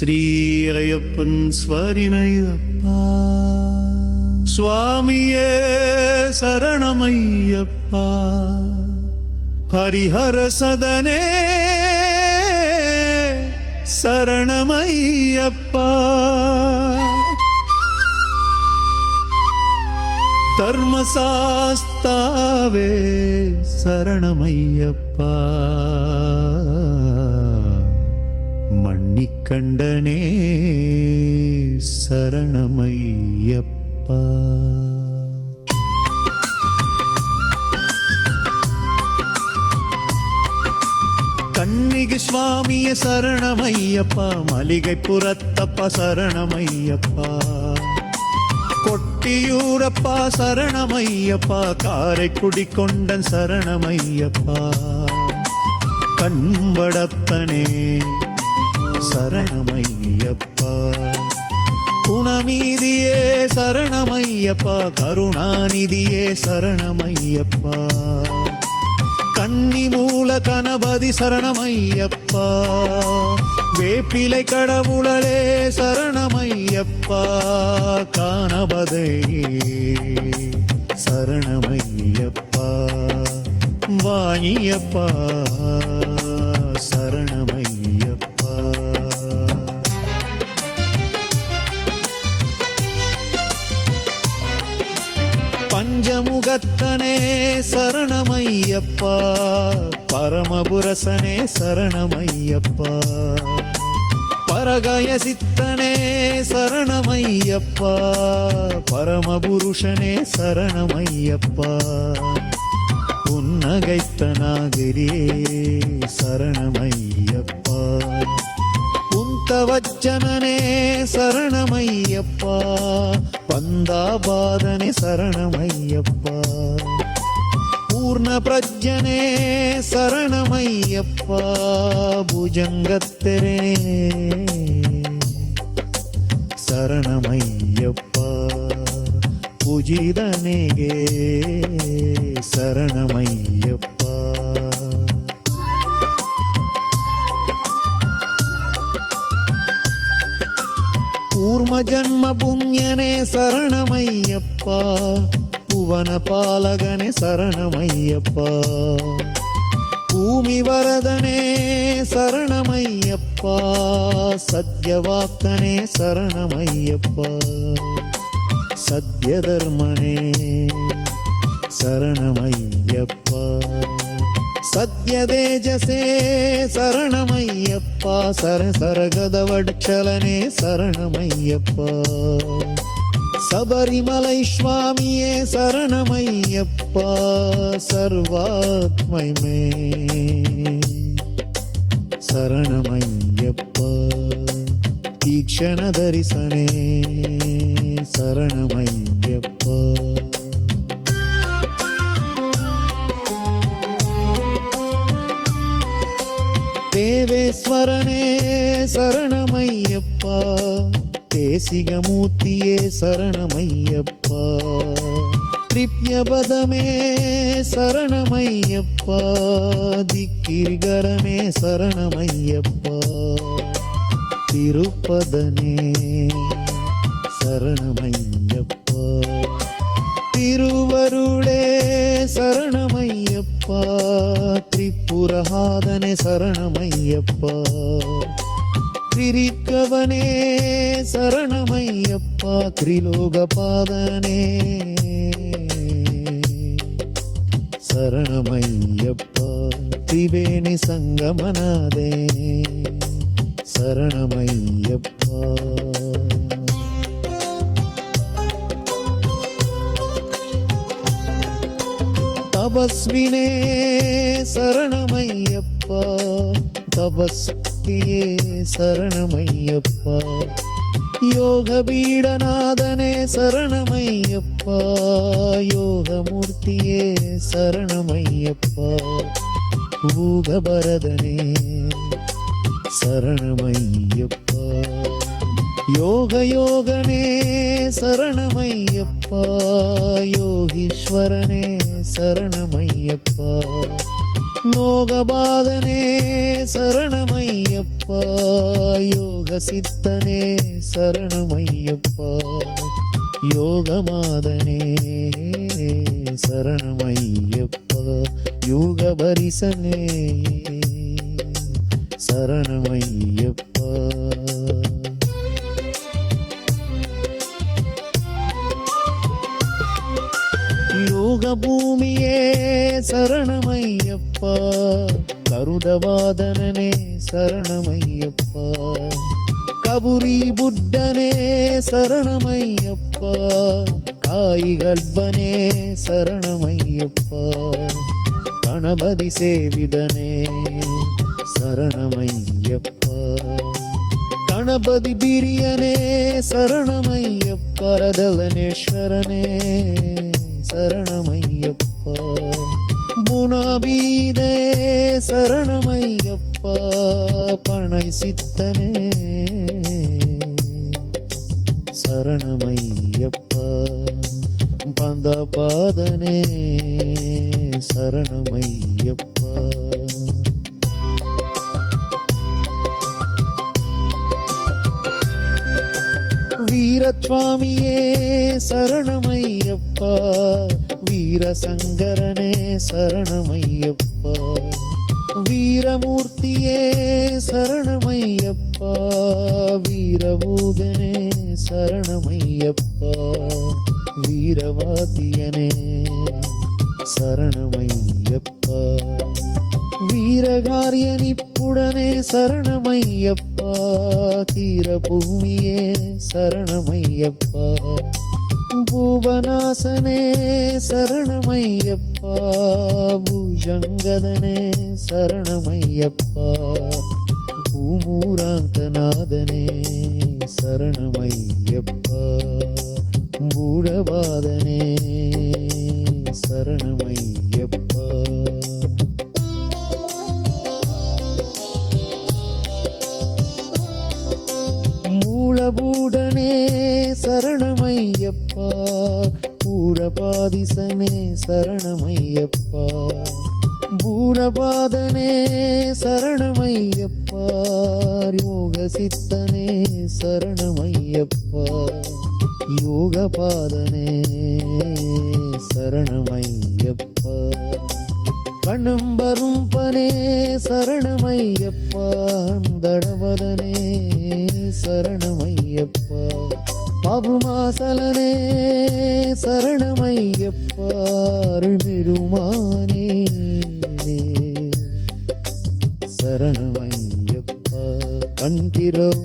ஸ்ரீ ஐயப்பன் ஸ்வரிணையப்பா. சுவாமியே சரணமையப்பா. ஹரிஹர சதனே சரணமையப்பா. தர்மசாஸ்தாவே சரணமையப்பா. மன்னிக்கண்டனே சரணமையப்பா. கண்ணிகு சுவாமிய சரணமையப்பா மளிகை புறத்தப்பா சரணமையப்பா. கொட்டியூரப்பா சரணமையப்பா காரைக்குடி கொண்டன் சரணமையப்பா. கண்படத்தனே சரணமையப்பா. குணமீதியே சரணமையப்பா. கருணாநிதியே சரணமையப்பா. கன்னி மூல கணபதி சரணமையப்பா. வேப்பிலை கடவுளே சரணமையப்பா. காணபதே சரணமையப்பா. வாணியப்பா. சரணமையப்பா கத்தனே சரணமையப்பா. பரமபுரசனே சரணமையப்பா. பரகய சித்தனே சரணமையப்பா. பரமபுருஷனே சரணமையப்பா. புன்னகைத்த நாகரியே சரணமையப்பா. குந்தவச்சனனே சரணமையப்பா. பந்தாபாதனே சரணமையப்பா. பூர்ண பிரஜனே சரணமையப்பா. புஜங்கத்தரே. சரணமையப்பா. பூஜிதனேகே. சரணமையப்பா. பூர்ம ஜன்ம புண்ணியனே சரணமையப்பா புவன பாலகனே சரணமையப்பா பூமி வரதனே சரணமையப்பா சத்யவாக்கனே சரணமையப்பா சத்யதர்மனே சரணமையப்பா சத்யதேஜசே சரணமையப்பா. சரசரகதவட்சலனே சரணமையப்பா. சபரிமலை சுவாமியே சரணமையப்பா. சர்வாத்மைமே சரணமையப்பா. தீக்ஷண தரிசனே சரணமையப்பா. தேவேஸ்வரனே சரணமையப்பா. தேசிகமூர்த்தியே சரணமையப்பா. திரிப்யபதமே சரணமையப்பா. திக்கிரிகரமே சரணமையப்பா. திருப்பதனே சரணமையப்பா. திருவருளே சரணம் திரிபுரஹாதனே சரணமையப்பா. திரிக்கவனே சரணமையப்பா திரிலோக பாதனே சரணமையப்பா திரிவேணி சங்கமனாதே சரணமையப்பா. தபஸ்வினே சரணமையப்பா. தபஸ்தியே சரணமையப்பா. யோக பீடநாதனே சரணமையப்பா. யோகமூர்த்தியே சரணமையப்பா. பூகபரதனே சரணமையப்பா. யோக யோகனே சரணமையப்பா. யோகீஸ்வரனே சரணமையப்பா. நோகபாதனே சரணமையப்பா. சரணமையப்பா யோக சித்தனே சரணமையப்பா. யோகமாதனே சரணமையப்பா. யோக பரிசனே சரணமையப்பா. சரணமையப்பா. கருடவாதனனே சரணமையப்பா. கபுரி புத்தனே சரணமையப்பா. காய் கல்பனே சரணமையப்பா. கணபதி சேவிதனே சரணமையப்பா. கணபதி பிரியனே சரணமையப்பரதவனேஸ்வரனே சரணமையப்பா. குணாபீதே சரணமையப்பா பனை சித்தனே. சரணமையப்பா பந்தபாதனே. சரணமையப்பா. வீரத்வாமியே சரணமையப்பா வீரசங்கரனே சரணமையப்பா. வீரமூர்த்தியே சரணமையப்பா. வீரபூதனே சரணமையப்பா. வீரவாத்தியனே சரணமையப்பா. வீரகாரியனிப்புடனே சரணமையப்பா. தீர பூமியே சரணமையப்பா. பூவனாசனே சரணமையப்பா. பூஜங்கதனே சரணமையப்பா. பூமூராந்தநாதனே சரணமையப்பா. பூடவாதனே சரணமையப்பா. மூலபூடனே சரண ஐயப்பா பூரபாதிசனே சரணமையப்பா. பூரபாதனே சரணமையப்பா யோக சித்தனே சரணமையப்பா. யோகபாதனே சரணமையப்பா. கண்ணம்பரும் பனே சரணமையப்பா தடவதனே சரணமையப்பா. பாபுமாசலனே சரணமையப்பா அருள்பெருமானே சரணமையப்பா கண்கிறோம்